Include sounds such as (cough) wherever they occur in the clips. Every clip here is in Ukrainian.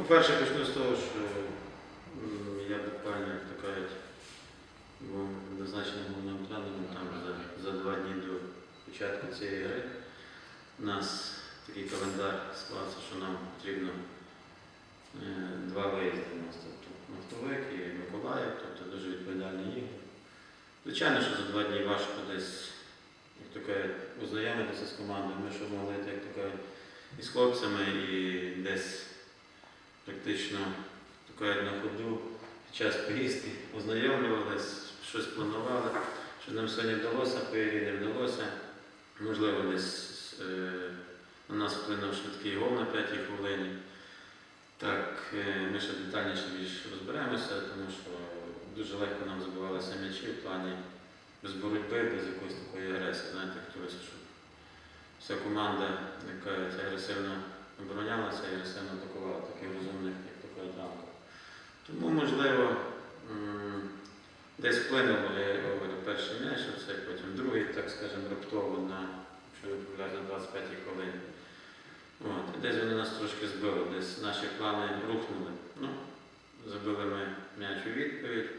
по-перше, почну з того, що я буквально, як то кажуть, назначений головним тренером там за, за два дні до початку цієї гри. У нас такий календар склався, що нам потрібно е, два виїзди у нас, тобто Нафтовик і Миколаїв, тобто дуже відповідальні ігри. Звичайно, що за два дні важко десь, як то кажуть, ознайомитися з командою. Ми що могли, як то кажуть, і з хлопцями, і десь практично так кажуть, на ходу під час поїздки ознайомлювалися, щось планували. Що нам сьогодні вдалося, по ігрі не вдалося. Можливо, десь е, на нас вплинув швидкий гол на п'ятій хвилині. Так, е, ми ще детальніше більш розберемося, тому що дуже легко нам забивалися м'ячі в плані без боротьби, без якоїсь такої агресії. Знаєте, хотілося, щоб вся команда, яка агресивно оборонялася агресивно атакувала таких розумних, як то кажуть, рамках. Тому, можливо, м, десь вплинуло, я говорю, перший м'яч, це потім другий, так скажемо, раптово на, якщо я помиляюсь, на 25-й хвилині. От, десь вони нас трошки збили, десь наші плани рухнули. Ну, забили ми м'яч у відповідь.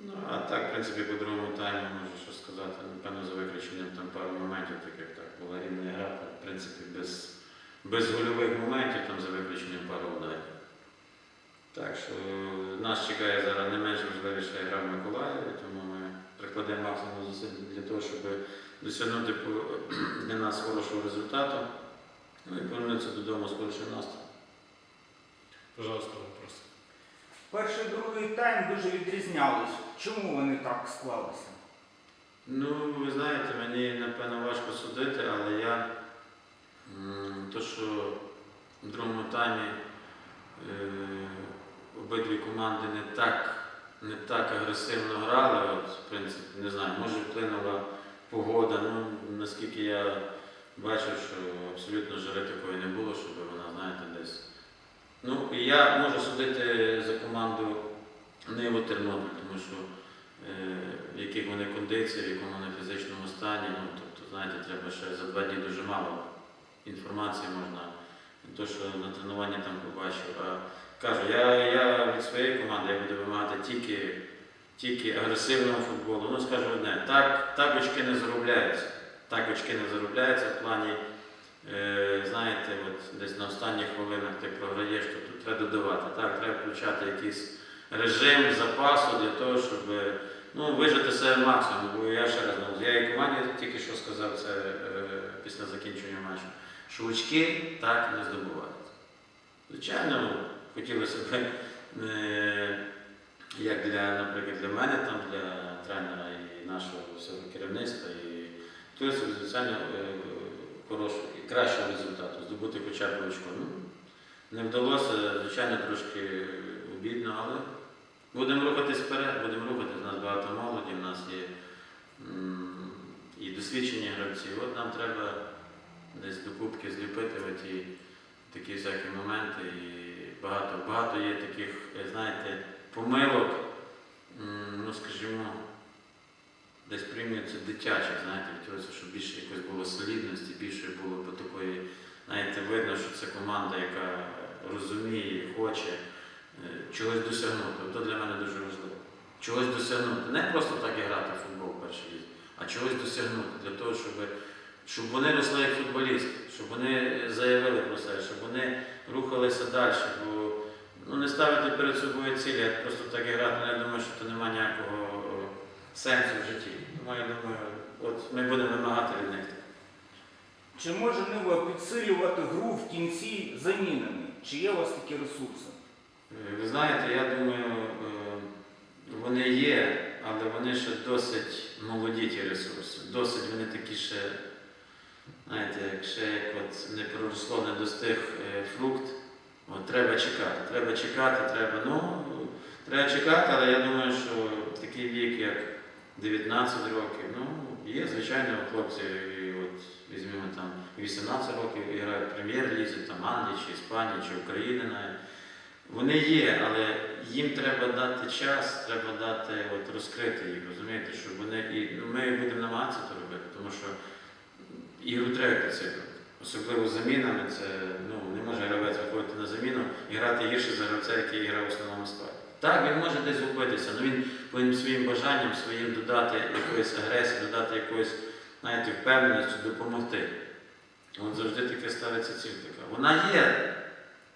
Ну, а так, в принципі, по другому тайму можу що сказати, напевно, за виключенням там пару моментів, таких так була рівна гра, в принципі, без, без гольових моментів, там за виключенням пару ударів. Так що нас чекає зараз не менш важливіша гра в Миколаєві, тому ми прикладемо максимум зусиль для того, щоб досягнути (clears throat) для нас хорошого результату. Ну і повернутися додому з хорошим настроєм. Пожалуйста, вопрос. Перший другий тайм дуже відрізнялись. Чому вони так склалися? Ну, ви знаєте, мені напевно важко судити, але я то, що в другому таймі е, обидві команди не так, не так агресивно грали, от, в принципі, не знаю, може вплинула погода. Ну, наскільки я бачив, що абсолютно жари такої не було, щоб вона, знаєте, десь. Ну, і я можу судити за команду Ниву Тернопіль, тому що е, в яких вони кондиції, в якому вони фізичному стані. Ну, тобто, знаєте, треба ще за два дні дуже мало інформації можна. Не то, що на тренуванні там побачив. А кажу, я, я від своєї команди я буду вимагати тільки, тільки агресивного футболу. Ну, скажу одне, так, так очки не заробляються. Так очки не заробляються в плані, е, знаєте, от десь на останніх хвилинах ти програєш, то тут треба додавати. Так, треба включати якийсь режим запасу для того, щоб ну, вижити себе максимум. Бо я ще раз кажу, я і команді тільки що сказав це е, після закінчення матчу, що очки так не здобуваються. Звичайно, хотілося б, е, як для, наприклад, для мене, там, для тренера і нашого всього керівництва, і хотілося б, звичайно, е, хорошого і кращого результату, здобути хоча б очко. Ну, не вдалося, звичайно, трошки обідно, але будемо рухатись вперед, будемо рухатись. У нас багато молоді, у нас є і досвідчені гравці. От нам треба десь до кубки зліпити оті такі всякі моменти. І багато, багато є таких, е, знаєте, помилок, ну скажімо, десь приймуться дитячих, знаєте, хотілося, щоб більше якось було солідності, більше було по такої, знаєте, видно, що це команда, яка розуміє, хоче е, чогось досягнути. То для мене дуже важливо. Чогось досягнути. Не просто так і грати в футбол в першій а чогось досягнути для того, щоб, щоб вони росли як футболісти, щоб вони заявили про себе, щоб вони рухалися далі. Бо ну, не ставити перед собою цілі, а просто так і грати, ну, я думаю, що це немає ніякого сенсу в житті. Тому я думаю, от ми будемо вимагати від них. Чи може Нива підсилювати гру в кінці замінами? Чи є у вас такі ресурси? Е, Ви знаєте, я думаю, е, вони є, але вони ще досить молоді ті ресурси. Досить вони такі ще, знаєте, як ще як от не проросло, не достиг е, фрукт. От, треба чекати, треба чекати, треба, ну, треба чекати, але я думаю, що такий вік, як 19 років, ну, є, звичайно, хлопці, і от візьмемо там 18 років і грають прем'єр-лізі, там Англії, чи Іспанії, чи України навіть. Вони є, але їм треба дати час, треба дати от, розкрити їх, розумієте, щоб вони. І ну, ми будемо намагатися це робити, тому що ігру треба підсилювати. Особливо замінами, це ну, не може гравець виходити на заміну і грати гірше за гравця, який грав в основному складі. Так, він може десь губитися, але він повинен своїм бажанням, своїм додати якоїсь агресії, додати якоїсь, знаєте, впевненості, допомогти. От завжди таке ставиться ціль така. Вона є,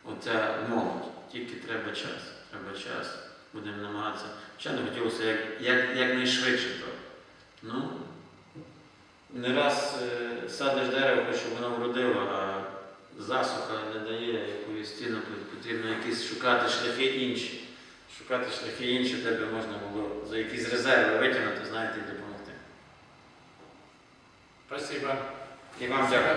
оця молодь, тільки треба час. Треба час. Будемо намагатися. Не хотілося як, як, якнайшвидше. Ну, не раз е, садиш дерево, щоб воно вродило, а засуха не дає якоїсь ціну, потрібно якісь шукати шляхи інші. Шукати шляхи інші, тебе можна було за якісь резерви витягнути, знаєте, і допомогти. Спасибо. І вам дякую.